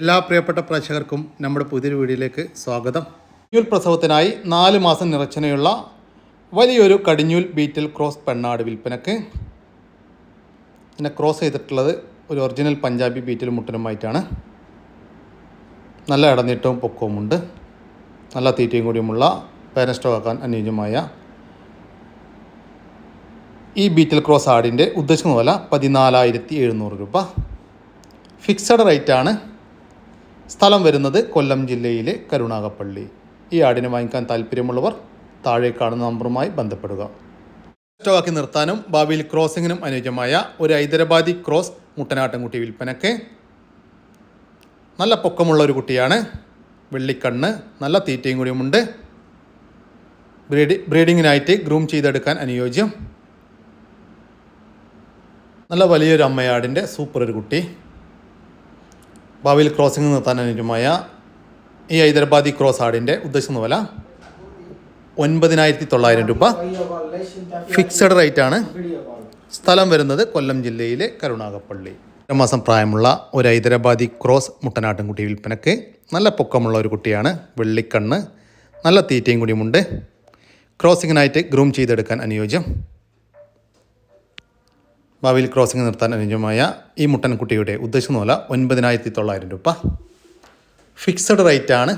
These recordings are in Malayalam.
എല്ലാ പ്രിയപ്പെട്ട പ്രേക്ഷകർക്കും നമ്മുടെ പുതിയൊരു വീഡിയോയിലേക്ക് സ്വാഗതം. കടിഞ്ഞൂൽ പ്രസവത്തിനായി നാല് മാസം നിറച്ചനയുള്ള വലിയൊരു കടിഞ്ഞൂൽ ബീറ്റൽ ക്രോസ് പെണ്ണാട് വിൽപ്പനക്ക് പിന്നെ ക്രോസ് ചെയ്തിട്ടുള്ളത് ഒരു ഒറിജിനൽ പഞ്ചാബി ബീറ്റൽ മുട്ടനുമായിട്ടാണ്. നല്ല ഇടനീട്ടവും പൊക്കവുമുണ്ട് നല്ല തീറ്റയും കൂടിയുമുള്ള പേനസ്റ്റോക്കാൻ അനുയോജ്യമായ ഈ ബീറ്റൽ ക്രോസ് ആടിന്റെ ഉദ്ദേശിക്കുന്ന വില പതിനാലായിരത്തി എഴുന്നൂറ് രൂപ. ഫിക്സഡ് റേറ്റാണ്. സ്ഥലം വരുന്നത് കൊല്ലം ജില്ലയിലെ കരുണാകപ്പള്ളി. ഈ ആടിനെ വാങ്ങിക്കാൻ താല്പര്യമുള്ളവർ താഴെ കാണുന്ന നമ്പറുമായി ബന്ധപ്പെടുക. സ്റ്റോക്കി നിർത്താനും ഭാവിയിൽ ക്രോസിങ്ങിനും അനുയോജ്യമായ ഒരു ഹൈദരാബാദി ക്രോസ് മുട്ടനാട്ടൻകുട്ടി വിൽപ്പനയ്ക്ക് നല്ല പൊക്കമുള്ള ഒരു കുട്ടിയാണ്. വെള്ളിക്കണ്ണ് നല്ല തീറ്റയും കൂടിയുമുണ്ട്. ബ്രീഡി ബ്രീഡിങ്ങിനായിട്ട് ഗ്രൂം ചെയ്തെടുക്കാൻ അനുയോജ്യം. നല്ല വലിയൊരു അമ്മയാടിന്റെ സൂപ്പർ ഒരു കുട്ടി. ഭാവിയിൽ ക്രോസിംഗ് നിർത്താൻ അനുജമായ ഈ ഹൈദരാബാദി ക്രോസ് ആടിന്റെ ഉദ്ദേശിക്കുന്ന വില ഒൻപതിനായിരത്തി തൊള്ളായിരം രൂപ ഫിക്സഡ് റേറ്റ് ആണ് സ്ഥലം വരുന്നത് കൊല്ലം ജില്ലയിലെ കരുണാകപ്പള്ളി മാസം പ്രായമുള്ള ഒരു ഹൈദരാബാദി ക്രോസ് മുട്ടനാട്ടിൻകുട്ടി വിൽപ്പനക്ക് നല്ല പൊക്കമുള്ള ഒരു കുട്ടിയാണ് വെള്ളിക്കണ്ണ്. നല്ല തീറ്റയും കൂടിയുമുണ്ട്. ക്രോസിങ്ങിനായിട്ട് ഗ്രൂം ചെയ്തെടുക്കാൻ അനുയോജ്യം. ഭാവിയിൽ ക്രോസിംഗ് നിർത്താൻ അനുയോജ്യമായ ഈ മുട്ടൻകുട്ടിയുടെ ഉദ്ദേശം വില ഒൻപതിനായിരത്തി തൊള്ളായിരം രൂപ. ഫിക്സഡ് റേറ്റ് ആണ്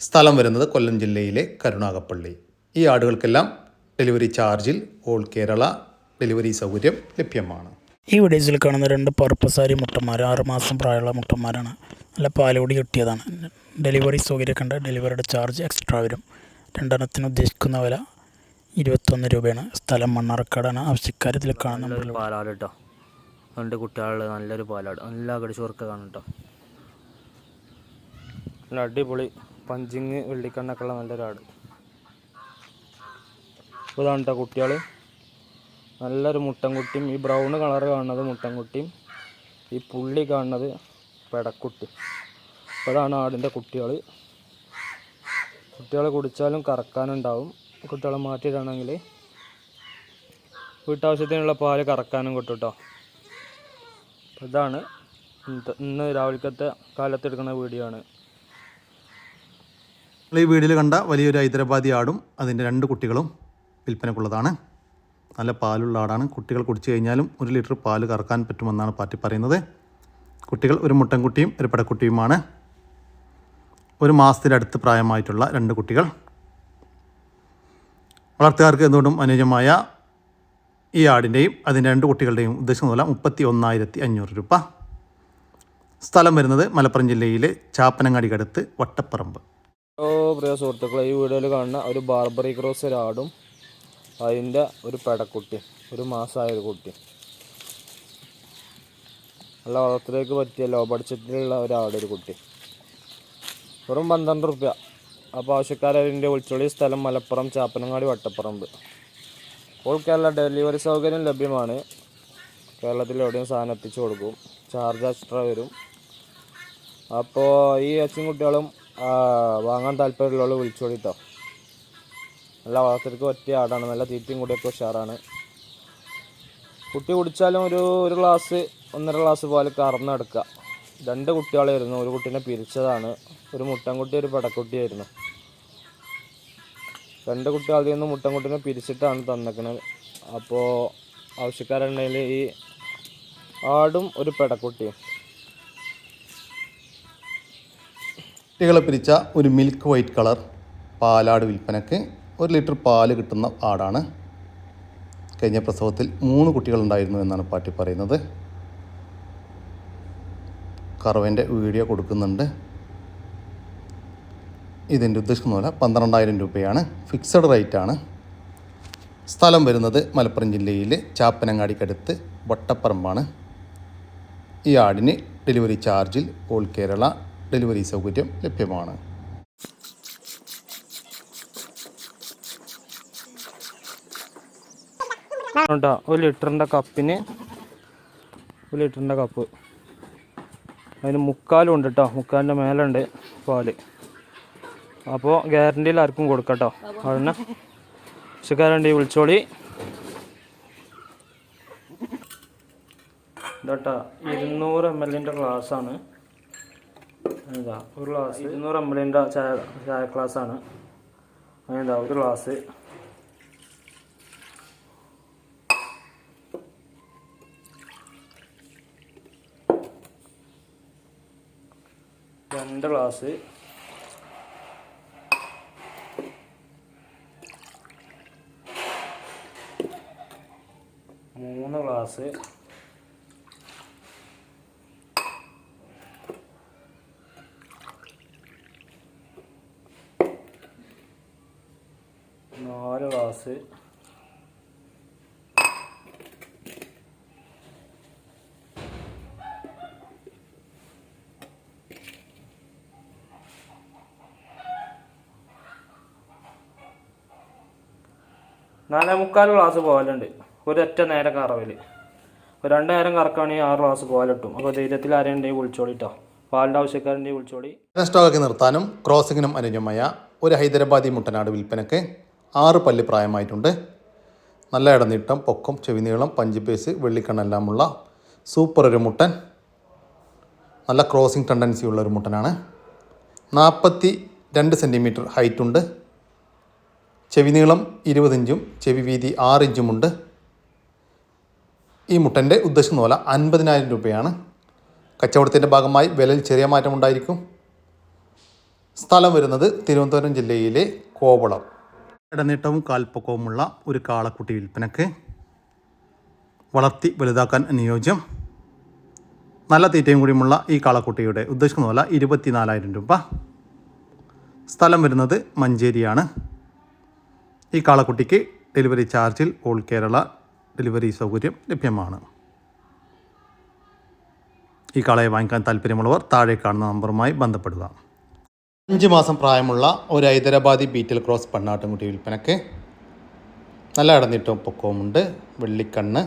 സ്ഥലം വരുന്നത് കൊല്ലം ജില്ലയിലെ കരുണാകപ്പള്ളി ഈ ആടുകൾക്കെല്ലാം ഡെലിവറി ചാർജിൽ ഓൾ കേരള ഡെലിവറി സൗകര്യം ലഭ്യമാണ്. ഈ വീഡിയോസിൽ കാണുന്ന രണ്ട് പർപ്പസാരി മുട്ടന്മാർ ആറുമാസം പ്രായമുള്ള മുട്ടന്മാരാണ്. നല്ല പാലോടി കിട്ടിയതാണ്. ഡെലിവറി സൗകര്യമൊക്കെ കണ്ട ഡെലിവറിയുടെ ചാർജ് എക്സ്ട്രാ വരും. രണ്ടെണ്ണത്തിന് ഉദ്ദേശിക്കുന്ന വില ഇരുപത്തൊന്ന് രൂപയാണ്. സ്ഥലം മണ്ണാർക്കാടാണ്. ആവശ്യക്കാരത്തിൽ കാണുന്ന പാലാട് കേട്ടോ. രണ്ട് കുട്ടികളുടെ നല്ലൊരു പാലാട്. നല്ല കടിച്ചോർക്ക കാണും കേട്ടോ. അടിപൊളി പഞ്ചിങ് വെള്ളിക്കണ്ണൊക്കെ ഉള്ള നല്ലൊരു ആട്. ഇതാണ് കേട്ടോ കുട്ടികൾ നല്ലൊരു മുട്ടൻകുട്ടിയും ഈ ബ്രൗൺ കളർ കാണുന്നത് മുട്ടൻകുട്ടിയും ഈ പുള്ളി കാണുന്നത് പെടക്കുട്ടി. അതാണ് ആടിന്റെ കുട്ടികൾ കുട്ടികളെ കുടിച്ചാലും കറക്കാനുണ്ടാവും. കുട്ടികളെ മാറ്റിയിടണമെങ്കിൽ വീട്ടാവശ്യത്തിനുള്ള പാൽ കറക്കാനും കിട്ടും കേട്ടോ ഇതാണ് ഇന്ന് രാവിലത്തെ കാലത്തെടുക്കുന്ന വീഡിയോ ആണ്. ഈ വീഡിയോയിൽ കണ്ട വലിയൊരു ഹൈദരാബാദി ആടും അതിന്റെ രണ്ട് കുട്ടികളും വിൽപ്പനക്കുള്ളതാണ്. നല്ല പാലുള്ള ആടാണ്. കുട്ടികൾ കുടിച്ചു കഴിഞ്ഞാലും ഒരു ലിറ്റർ പാൽ കറക്കാൻ പറ്റുമെന്നാണ് പാർട്ടി പറയുന്നത്. കുട്ടികൾ ഒരു മുട്ടൻകുട്ടിയും ഒരു പടക്കുട്ടിയുമാണ്. ഒരു മാസത്തിനടുത്ത് പ്രായമായിട്ടുള്ള രണ്ട് കുട്ടികൾ. വളർത്തുകാർക്ക് എന്തുകൊണ്ടും അനുയോജ്യമായ ഈ ആടിന്റെയും അതിന്റെ രണ്ട് കുട്ടികളുടെയും ഉദ്ദേശം വില മുപ്പത്തി ഒന്നായിരത്തി അഞ്ഞൂറ് രൂപ. സ്ഥലം വരുന്നത് മലപ്പുറം ജില്ലയിലെ ചാപ്പനങ്ങാടിക്കടുത്ത് വട്ടപ്പറമ്പ്. ഓ പ്രിയ സുഹൃത്തുക്കളെ ഈ വീഡിയോയിൽ കാണുന്ന ഒരു ബാർബറി ക്രോസ് ആടും അതിന്റെ ഒരു പെടക്കുട്ടി ഒരു മാസമായ ഒരു കുട്ടി. നല്ല വളർത്തിലേക്ക് പറ്റിയ ലോ ബഡ്ജറ്റിലുള്ള ഒരു കുട്ടി. വെറും പന്ത്രണ്ട് റുപ്യ. അപ്പോൾ ആവശ്യക്കാരതിന്റെ വിളിച്ചോളി സ്ഥലം മലപ്പുറം ചാപ്പനങ്ങാടി വട്ടപ്പറമ്പ്. ഓൾ കേരള ഡെലിവറി സൗകര്യം ലഭ്യമാണ്. കേരളത്തിൽ എവിടെയും സാധനം എത്തിച്ചു കൊടുക്കും. ചാർജ് എക്സ്ട്രാ വരും. അപ്പോൾ ഈ അച്ഛൻ കുട്ടികളും വാങ്ങാൻ താല്പര്യമുള്ളവർ വിളിച്ചോളിട്ടോ നല്ല വളർത്തിലേക്ക് പറ്റിയ ആടാണ്. നല്ല തീറ്റയും കൂടിയൊക്കെ ഉഷാറാണ്. കുട്ടി കുടിച്ചാലും ഒരു ഒരു ഗ്ലാസ് ഒന്നര ഗ്ലാസ് പോലെ കറന്നെടുക്കുക രണ്ട് കുട്ടികളായിരുന്നു. ഒരു കുട്ടീനെ പിരിച്ചതാണ്. ഒരു മുട്ടൻകുട്ടി ഒരു പടക്കുട്ടിയായിരുന്നു. രണ്ട് കുട്ടികളിൽ നിന്ന് മുട്ടൻകുട്ടീനെ പിരിച്ചിട്ടാണ് തന്നേക്കണത് അപ്പോൾ ആവശ്യക്കാരുണ്ടെങ്കിൽ ഈ ആടും ഒരു പെടക്കുട്ടിയും. കുട്ടികളെ പിരിച്ച ഒരു മിൽക്ക് വൈറ്റ് കളർ പാലാട് വിൽപ്പനക്ക് ഒരു ലിറ്റർ പാൽ കിട്ടുന്ന ആടാണ്. കഴിഞ്ഞ പ്രസവത്തിൽ മൂന്ന് കുട്ടികളുണ്ടായിരുന്നു എന്നാണ് പാട്ടി പറയുന്നത്. കറവന്റെ വീഡിയോ കൊടുക്കുന്നുണ്ട്. ഇതിന്റെ ഉദ്ദേശിക്കുന്ന പോലെ പന്ത്രണ്ടായിരം രൂപയാണ്. ഫിക്സഡ് റേറ്റ് ആണ്. സ്ഥലം വരുന്നത് മലപ്പുറം ജില്ലയിൽ ചാപ്പനങ്ങാടിക്കടുത്ത് വട്ടപ്പറമ്പാണ്. ഈ ആടിന് ഡെലിവറി ചാർജിൽ ഓൾ കേരള ഡെലിവറി സൗകര്യം ലഭ്യമാണ്. ഒരു ലിറ്ററിന്റെ കപ്പിന് ഒരു ലിറ്ററിന്റെ കപ്പ്. അതിന് മുക്കാലും ഉണ്ട് കേട്ടോ മുക്കാലിന്റെ മേലുണ്ട് പാൽ. അപ്പോൾ ഗ്യാരണ്ടി ആർക്കും കൊടുക്കട്ടോ. അതന്നെ? ആവശ്യക്കാരുണ്ട് വിളിച്ചോളി. ഇതാട്ടാ ഇരുന്നൂറ് എം എല്ലിന്റെ ഗ്ലാസ്സാണ് എന്താ ഒരു ഗ്ലാസ് ഇരുന്നൂറ് എം എല്ലിന്റെ ചായ ചായ ഗ്ലാസ്സാണ് അതെന്താ ഒരു ഗ്ലാസ് രണ്ട് ഗ്ലാസ് മൂന്ന് ഗ്ലാസ്. നാല് ഗ്ലാസ്. നാലേ മുക്കാൽ ഗ്ലാസ് പോകലുണ്ട്. ഒരൊറ്റ നേരം കറവിൽ രണ്ട് നേരം കറക്കുകയാണെങ്കിൽ ആറ് ഗ്ലാസ് പാലിട്ടും അപ്പോൾ ധൈര്യത്തിൽ ആരെയുണ്ടെങ്കിൽ വിളിച്ചോളിട്ടോ പാലിന്റെ ആവശ്യക്കാരുണ്ടെങ്കിൽ വിളിച്ചോളി സ്റ്റോക്ക് നിർത്താനും ക്രോസിങ്ങിനും അനുജമായ ഒരു ഹൈദരാബാദി മുട്ടനാട് വിൽപ്പനയ്ക്ക് ആറ് പല്ല് പ്രായമായിട്ടുണ്ട്. നല്ല ഇടനീട്ടം പൊക്കം ചെവിനീളം പഞ്ചുപേസ് വെള്ളിക്കണ്ണെല്ലാമുള്ള സൂപ്പർ ഒരു മുട്ടൻ. നല്ല ക്രോസിംഗ് ടെൻഡൻസി ഉള്ള ഒരു മുട്ടനാണ്. നാൽപ്പത്തി രണ്ട് സെന്റിമീറ്റർ ഹൈറ്റുണ്ട് ചെവിനീളം ഇരുപതിഞ്ചും ചെവി വീതി ആറ് ഇഞ്ചുമുണ്ട്. ഈ മുട്ടന്റെ ഉദ്ദേശിക്കുന്ന പോലെ അൻപതിനായിരം രൂപയാണ്. കച്ചവടത്തിന്റെ ഭാഗമായി വിലയിൽ ചെറിയ മാറ്റം ഉണ്ടായിരിക്കും. സ്ഥലം വരുന്നത് തിരുവനന്തപുരം ജില്ലയിലെ കോവളം. ഇടനീട്ടവും കാൽപ്പക്കവുമുള്ള ഒരു കാളക്കുട്ടി വിൽപ്പനക്ക് വളർത്തി വലുതാക്കാൻ അനുയോജ്യം നല്ല തീറ്റയും കൂടിയുമുള്ള ഈ കാളക്കുട്ടിയുടെ ഉദ്ദേശിക്കുന്ന ഇരുപത്തി ഇരുപത്തിനാലായിരം രൂപ. സ്ഥലം വരുന്നത് മഞ്ചേരിയാണ്. ഈ കാളക്കുട്ടിക്ക് ഡെലിവറി ചാർജിൽ ഓൾ കേരള ഡെലിവറി സൗകര്യം ലഭ്യമാണ്. ഈ കാളയെ വാങ്ങിക്കാൻ താല്പര്യമുള്ളവർ താഴെ കാണുന്ന നമ്പറുമായി ബന്ധപ്പെടുക. അഞ്ച് മാസം പ്രായമുള്ള ഒരു ഹൈദരാബാദി ബീറ്റൽ ക്രോസ് പെണ്ണാട്ടുംകുട്ടി വിൽപ്പനയ്ക്ക് നല്ല അടഞ്ഞിട്ടും പൊക്കവുമുണ്ട്. വെള്ളിക്കണ്ണ്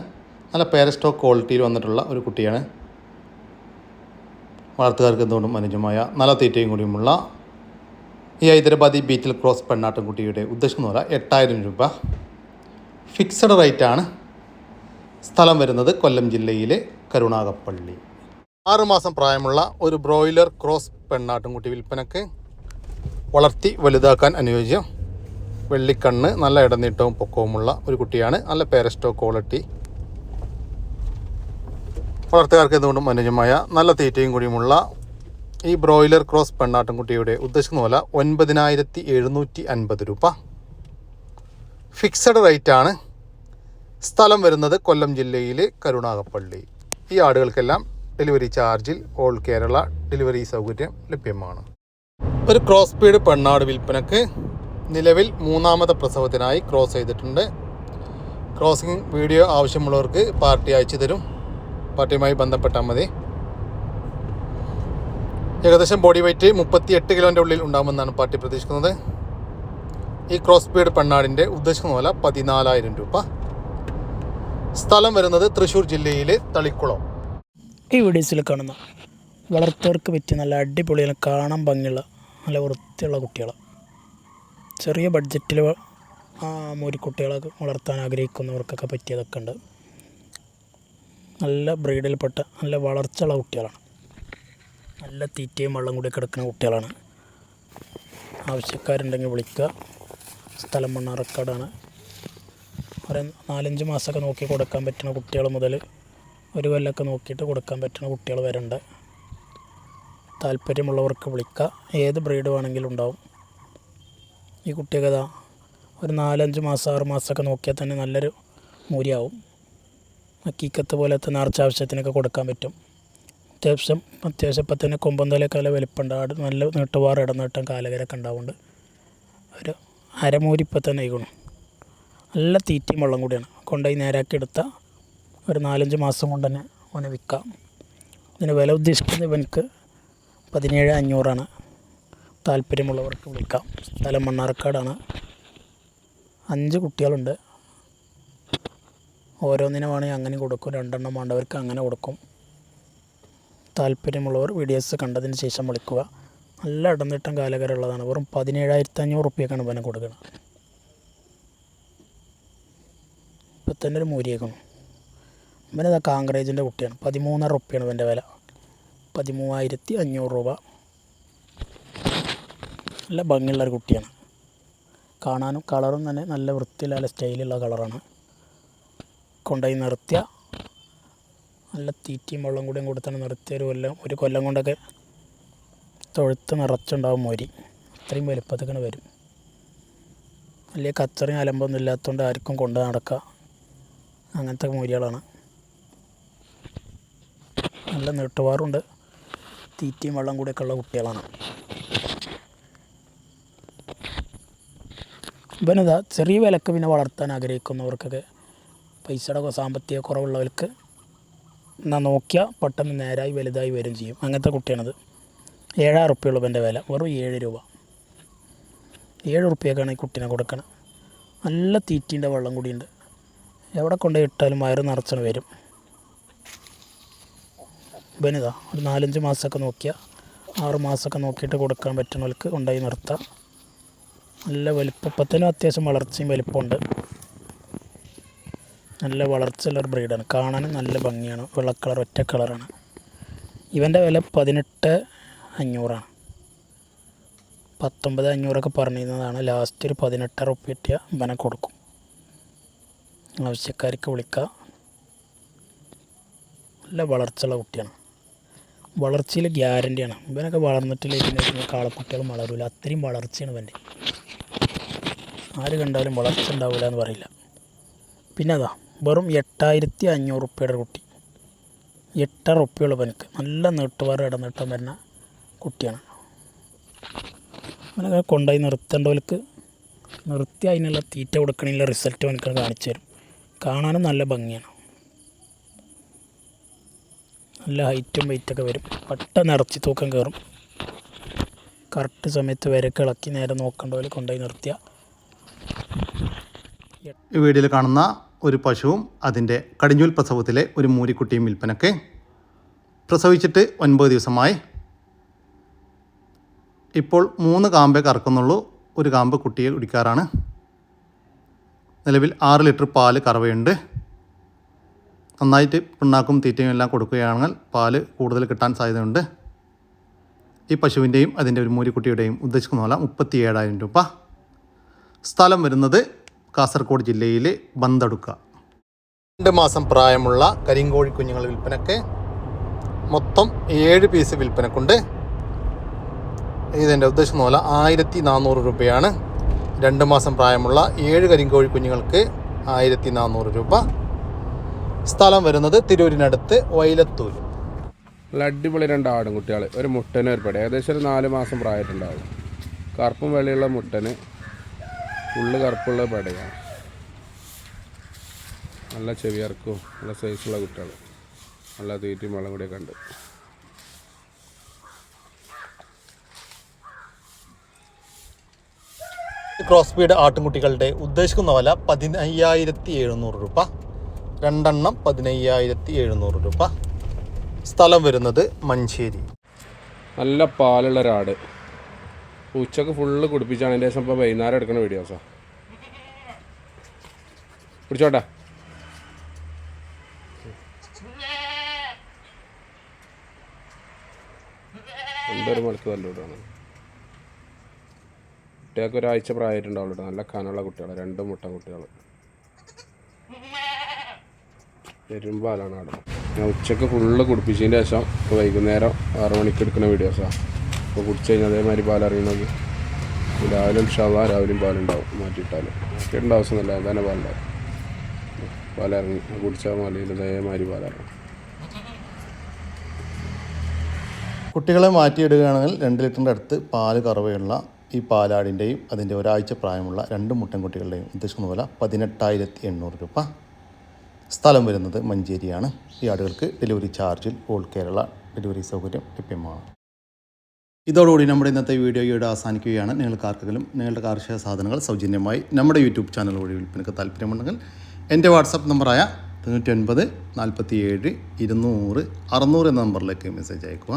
നല്ല പേരസ്റ്റോ ക്വാളിറ്റിയിൽ വന്നിട്ടുള്ള ഒരു കുട്ടിയാണ്. വളർത്തുകാർക്ക് എന്തുകൊണ്ടും അനുജമായ നല്ല തീറ്റയും കൂടിയുമുള്ള ഈ ഹൈദരാബാദി ബീറ്റിൽ ക്രോസ് പെണ്ണാട്ടുംകുട്ടിയുടെ ഉദ്ദേശം എന്ന് പറയുക എട്ടായിരം രൂപ. ഫിക്സഡ് റേറ്റാണ് സ്ഥലം വരുന്നത് കൊല്ലം ജില്ലയിലെ കരുണാകപ്പള്ളി. ആറുമാസം പ്രായമുള്ള ഒരു ബ്രോയിലർ ക്രോസ് പെണ്ണാട്ടുംകുട്ടി വിൽപ്പനക്ക് വളർത്തി വലുതാക്കാൻ അനുയോജ്യം വെള്ളിക്കണ്ണ് നല്ല ഇടനീട്ടവും പൊക്കവുമുള്ള ഒരു കുട്ടിയാണ്. നല്ല പേരസ്റ്റോ ക്വാളിറ്റി. വളർത്തുകാർക്ക് എന്തുകൊണ്ടും അനുയോജ്യമായ നല്ല തീറ്റയും കൂടിയുമുള്ള ഈ ബ്രോയിലർ ക്രോസ് പെണ്ണാട്ടുംകുട്ടിയുടെ ഉദ്ദേശിക്കുന്ന വില ഒൻപതിനായിരത്തി എഴുന്നൂറ്റി അൻപത് രൂപ. ഫിക്സഡ് റേറ്റ് ആണ് സ്ഥലം വരുന്നത് കൊല്ലം ജില്ലയിലെ കരുണാകപ്പള്ളി. ഈ ആടുകൾക്കെല്ലാം ഡെലിവറി ചാർജിൽ ഓൾ കേരള ഡെലിവറി സൗകര്യം ലഭ്യമാണ്. ഒരു ക്രോസ് പീഡ് പെണ്ണാട് വിൽപ്പനക്ക് നിലവിൽ മൂന്നാമത്തെ പ്രസവത്തിനായി ക്രോസ് ചെയ്തിട്ടുണ്ട്. ക്രോസിംഗ് വീഡിയോ ആവശ്യമുള്ളവർക്ക് പാർട്ടി അയച്ചു തരും. പാർട്ടിയുമായി ബന്ധപ്പെട്ടാൽ മതി. ഏകദേശം ബോഡി വെയ്റ്റ് മുപ്പത്തി എട്ട് കിലോന്റെ ഉള്ളിൽ ഉണ്ടാകുമെന്നാണ് പാർട്ടി പ്രതീക്ഷിക്കുന്നത്. ഈ ക്രോസ് പീഡ് പെണ്ണാടിന്റെ ഉദ്ദേശിക്കുന്ന വില പതിനാലായിരം രൂപ. സ്ഥലം വരുന്നത് തൃശ്ശൂർ ജില്ലയിലെ തളിക്കുളം. ഈ വീഡിയോസിൽ കാണുന്ന വളർത്തവർക്ക് പറ്റിയ നല്ല അടിപൊളി കാണാൻ ഭംഗിയുള്ള നല്ല വൃത്തിയുള്ള കുട്ടികൾ ചെറിയ ബഡ്ജറ്റിൽ മൂരിക്കുട്ടികളെ വളർത്താൻ ആഗ്രഹിക്കുന്നവർക്കൊക്കെ പറ്റിയതൊക്കെ ഉണ്ട്. നല്ല ബ്രീഡിൽപ്പെട്ട നല്ല വളർച്ചയുള്ള കുട്ടികളാണ്. നല്ല തീറ്റയും വെള്ളം കൂടി കിടക്കുന്ന കുട്ടികളാണ്. ആവശ്യക്കാരുണ്ടെങ്കിൽ വിളിക്കുക. സ്ഥലം മണ്ണാറക്കാടാണ് ഒരു നാലഞ്ച് മാസമൊക്കെ നോക്കി കൊടുക്കാൻ പറ്റുന്ന കുട്ടികൾ മുതൽ ഒരു കൊല്ലമൊക്കെ നോക്കിയിട്ട് കൊടുക്കാൻ പറ്റുന്ന കുട്ടികൾ വരുന്നുണ്ട് താല്പര്യമുള്ളവർക്ക് വിളിക്കുക ഏത് ബ്രീഡ് വേണമെങ്കിലും ഉണ്ടാവും. ഈ കുട്ടിയൊക്കെ ഒരു നാലഞ്ച് മാസം ആറ് മാസമൊക്കെ നോക്കിയാൽ തന്നെ നല്ലൊരു മൂരിയാവും. അക്കീക്കത്ത് പോലത്തെ നേർച്ച ആവശ്യത്തിനൊക്കെ കൊടുക്കാൻ പറ്റും. അത്യാവശ്യം അത്യാവശ്യം ഇപ്പം തന്നെ കൊമ്പന്തലൊക്കെ നല്ല വലിപ്പമുണ്ട്. ആട് നല്ല നീട്ടുവാർ ഇടനീട്ടം കാലകരൊക്കെ ഉണ്ടാവുന്നുണ്ട്. ഒരു അരമൂരി ഇപ്പം തന്നെ ആയിക്കണം നല്ല തീറ്റയും വെള്ളം കൂടിയാണ്. കൊണ്ടുപോയി നേരാക്കി എടുത്താൽ ഒരു നാലഞ്ച് മാസം കൊണ്ട് തന്നെ ഓനെ വിൽക്കാം. ഇതിന് വില ഉദ്ദേശിക്കുന്നത് ഇവനക്ക് പതിനേഴ് അഞ്ഞൂറാണ്. താല്പര്യമുള്ളവർക്ക് വിളിക്കാം. സ്ഥലം മണ്ണാർക്കാടാണ്. അഞ്ച് കുട്ടികളുണ്ട്. ഓരോന്നിനെ വേണമെങ്കിൽ അങ്ങനെ കൊടുക്കും. രണ്ടെണ്ണം വേണ്ടവർക്ക് അങ്ങനെ കൊടുക്കും. താല്പര്യമുള്ളവർ വീഡിയോസ് കണ്ടതിന് ശേഷം വിളിക്കുക. നല്ല ഇടന്നിട്ടം കാലകരമുള്ളതാണ് വെറും പതിനേഴായിരത്തി അഞ്ഞൂറ് റുപ്യക്കാണ് ഇവനെ കൊടുക്കുന്നത് ഇപ്പം തന്നെ ഒരു മൂരിയേക്കണം ഇവനത് കാങ്കറേജിന്റെ കുട്ടിയാണ്. പതിമൂന്നര റുപ്യാണ് ഇവന്റെ വില. പതിമൂവായിരത്തി അഞ്ഞൂറ് രൂപ. നല്ല ഭംഗിയുള്ള ഒരു കുട്ടിയാണ്. കാണാനും കളറും തന്നെ നല്ല വൃത്തിയിലുള്ള സ്റ്റൈലുള്ള കളറാണ്. കൊണ്ടുപോയി നിർത്തിയ. നല്ല തീറ്റയും വെള്ളം കൂടിയും കൊടുത്താണ് നിർത്തിയ ഒരു കൊല്ലം ഒരു കൊല്ലം കൊണ്ടൊക്കെ തൊഴുത്ത് നിറച്ചുണ്ടാവും മോരി. അത്രയും വലുപ്പത്തേക്കാണ് വരും. വലിയ കച്ചറയും അലമ്പൊന്നും ഇല്ലാത്തതുകൊണ്ട് ആർക്കും കൊണ്ട് നടക്കുക അങ്ങനത്തെ മൂരികളാണ് നല്ല നീട്ടുപാറുണ്ട്. തീറ്റയും വെള്ളം കൂടെയൊക്കെ ഉള്ള കുട്ടികളാണ്. ഇവനിതാ ചെറിയ വിലക്ക് പിന്നെ വളർത്താൻ ആഗ്രഹിക്കുന്നവർക്കൊക്കെ പൈസയുടെ സാമ്പത്തിക കുറവുള്ളവർക്ക് എന്നാൽ നോക്കിയാൽ പെട്ടെന്ന് നേരായി വലുതായി വരും ചെയ്യും. അങ്ങനത്തെ കുട്ടിയാണത്. ഏഴായിരം റുപ്യുള്ളൂ ഇവന്റെ വില. വെറും ഏഴ് രൂപ. ഏഴ് റുപ്യക്കാണ് ഈ കുട്ടീനെ കൊടുക്കണം. നല്ല തീറ്റീന്റെ വെള്ളം കൂടിയുണ്ട്. എവിടെ കൊണ്ടുപോയി ഇട്ടാലും വയറ് നിറച്ചണ് വരും. ഇവനിതാ ഒരു നാലഞ്ച് മാസമൊക്കെ നോക്കിയാൽ ആറ് മാസമൊക്കെ നോക്കിയിട്ട് കൊടുക്കാൻ പറ്റുന്നവർക്ക് കൊണ്ടുപോയി നിർത്താം. നല്ല വലിപ്പത്തിനും അത്യാവശ്യം വളർച്ചയും വലിപ്പമുണ്ട്. നല്ല വളർച്ചയുള്ള ഒരു ബ്രീഡാണ്. കാണാനും നല്ല ഭംഗിയാണ്. വെള്ള കളർ ഒറ്റ കളറാണ്. ഇവന്റെ വില പതിനെട്ട് അഞ്ഞൂറാണ്. പത്തൊമ്പത് അഞ്ഞൂറൊക്കെ പറഞ്ഞിരുന്നതാണ്. ലാസ്റ്റ് ഒരു പതിനെട്ടര റുപ്യ കിട്ടിയ ഇവനെ കൊടുക്കും. ആവശ്യക്കാർക്ക് വിളിക്കുക നല്ല വളർച്ചയുള്ള കുട്ടിയാണ്. വളർച്ചയിൽ ഗ്യാരന്റിയാണ്. ഇവനൊക്കെ വളർന്നിട്ടില്ല പിന്നെ കാളക്കുട്ടികൾ വളരില്ല അത്രയും വളർച്ചയാണ് ഇവന്റെ. ആര് കണ്ടാലും വളർച്ച ഉണ്ടാവില്ല എന്ന് പറയില്ല. പിന്നെ അതാ വെറും എട്ടായിരത്തി അഞ്ഞൂറ് റുപ്യയുടെ കുട്ടി. എട്ടര റുപ്യുള്ള പനിക്ക് നല്ല നീട്ടുവാറ് ഇടനീട്ടം വരുന്ന കുട്ടിയാണ്. അങ്ങനെ കൊണ്ടുപോയി നിർത്തേണ്ടവർക്ക് നിർത്തി അതിനുള്ള തീറ്റ കൊടുക്കണമെങ്കിൽ റിസൾട്ട് എനിക്ക് കാണിച്ചു തരും. കാണാനും നല്ല ഭംഗിയാണ്. നല്ല ഹൈറ്റും വെയിറ്റൊക്കെ വരും. പെട്ടെന്ന് ഇറച്ചി തൂക്കം കയറും കറക്റ്റ് സമയത്ത് വരക്ക് ഇളക്കി നേരെ പോലെ കൊണ്ടുപോയി നിർത്തിയ. വീഡിയോയിൽ കാണുന്ന ഒരു പശുവും അതിന്റെ കടിഞ്ഞൂൽ പ്രസവത്തിലെ ഒരു മൂരിക്കുട്ടിയും വിൽപ്പനക്ക് പ്രസവിച്ചിട്ട് ഒൻപത് ദിവസമായി. ഇപ്പോൾ മൂന്ന് കാമ്പേ കറക്കുന്നുള്ളൂ. ഒരു കാമ്പ് കുട്ടിയെ കുടിക്കാറാണ്. നിലവിൽ ആറ് ലിറ്റർ പാൽ കറവയുണ്ട്. നന്നായിട്ട് പിണ്ണാക്കും തീറ്റയും എല്ലാം കൊടുക്കുകയാണെങ്കിൽ പാൽ കൂടുതൽ കിട്ടാൻ സാധ്യതയുണ്ട്. ഈ പശുവിന്റെയും അതിന്റെ ഒരു മൂരിക്കുട്ടിയുടെയും ഉദ്ദേശിക്കുന്ന പോലെ മുപ്പത്തി ഏഴായിരം രൂപ. സ്ഥലം വരുന്നത് കാസർഗോഡ് ജില്ലയിലെ ബന്തടുക്ക. രണ്ട് മാസം പ്രായമുള്ള കരിങ്കോഴി കുഞ്ഞുങ്ങൾ വിൽപ്പനക്ക് മൊത്തം ഏഴ് പീസ് വിൽപ്പനക്കുണ്ട്. ഇതിന്റെ ഉദ്ദേശം പോലെ ആയിരത്തി നാനൂറ് രൂപയാണ്. രണ്ട് മാസം പ്രായമുള്ള ഏഴ് കരിങ്കോഴി കുഞ്ഞുങ്ങൾക്ക് ആയിരത്തി നാനൂറ് രൂപ. സ്ഥലം വരുന്നത് തിരൂരിനടുത്ത് വൈലത്തൂർ നല്ല അടിപൊളി രണ്ട് ആടും കുട്ടികൾ ഒരു മുട്ടന് ഒരു പടി ഏകദേശം ഒരു നാല് മാസം പ്രായമായിട്ടുണ്ടാവും കറുപ്പും വെളിയുള്ള മുട്ടന് ഫുള്ള് കറുപ്പുള്ള പടയാണ് നല്ല ചെവിയർക്കും നല്ല സൈസുള്ള കുട്ടികൾ നല്ല തീറ്റയും വെള്ളം കൂടിയൊക്കെ ഉണ്ട്. ക്രോസ് ബീഡ് ആട്ടുംകുട്ടികളുടെ ഉദ്ദേശിക്കുന്ന വില പതിനയ്യായിരത്തി എഴുന്നൂറ് രൂപ. രണ്ടെണ്ണം പതിനയ്യായിരത്തി എഴുന്നൂറ് രൂപ. സ്ഥലം വരുന്നത് മഞ്ചേരി. നല്ല പാലുള്ള ഒരാട്. ഉച്ചയ്ക്ക് ഫുള്ള് കുടിപ്പിച്ചാണ്. അതിന്റെ ശേഷം ഇപ്പോൾ വൈകുന്നേരം എടുക്കുന്ന വീഡിയോസാ പിടിച്ചോട്ടെ. രണ്ടൊരു മണിക്ക് തല്ലൂടാണ് കുട്ടികൾക്ക് ഒരാഴ്ച പ്രായമായിട്ടുണ്ടാവുള്ളൂ കേട്ടോ നല്ല കനുള്ള കുട്ടികൾ രണ്ട് മുട്ട കുട്ടികൾ പെരുമ്പാലാണ് അവിടെ. ഞാൻ ഉച്ചയ്ക്ക് ഫുള്ള് കുടിപ്പിച്ചതിന് ശേഷം വൈകുന്നേരം ആറു മണിക്ക് എടുക്കുന്ന വീഡിയോസാണ് അപ്പോൾ കുടിച്ച് കഴിഞ്ഞാൽ അതേമാതിരി പാലറിയണമെങ്കിൽ രാവിലെ ഉഷാവാ രാവിലെയും പാലുണ്ടാവും മാറ്റിയിട്ടാൽ മാറ്റിയിട്ടുണ്ട് ആവശ്യമൊന്നുമില്ല നല്ല തന്നെ പാലുണ്ടാവും. പാലിറങ്ങി കുടിച്ചാൽ മലയിൽ അതേമാതിരി പാലിറങ്ങും കുട്ടികളെ മാറ്റിയിടുകയാണെങ്കിൽ രണ്ട് ലിറ്ററിന്റെ അടുത്ത് പാൽ കറവയുള്ള ഈ പാലാടിന്റെയും അതിന്റെ ഒരാഴ്ച പ്രായമുള്ള രണ്ട് മുട്ടൻകുട്ടികളുടെയും ഉദ്ദേശിക്കുന്ന വില പതിനെട്ടായിരത്തി എണ്ണൂറ് രൂപ. സ്ഥലം വരുന്നത് മഞ്ചേരിയാണ്. ഈ ആടുകൾക്ക് ഡെലിവറി ചാർജിൽ ഓൾ കേരള ഡെലിവറി സൗകര്യം ലഭ്യമാണ്. ഇതോടുകൂടി നമ്മുടെ ഇന്നത്തെ വീഡിയോ ഇവിടെ അവസാനിക്കുകയാണ്. നിങ്ങൾക്ക് ആർക്കെങ്കിലും നിങ്ങളുടെ കാർഷിക സാധനങ്ങൾ സൗജന്യമായി നമ്മുടെ യൂട്യൂബ് ചാനൽ വഴി വിൽപ്പനക്ക് താല്പര്യമുണ്ടെങ്കിൽ എന്റെ വാട്സപ്പ് നമ്പറായ തൊണ്ണൂറ്റി ഒൻപത് നാൽപ്പത്തി ഏഴ് ഇരുന്നൂറ് അറുന്നൂറ് എന്ന നമ്പറിലേക്ക് മെസ്സേജ് അയക്കുക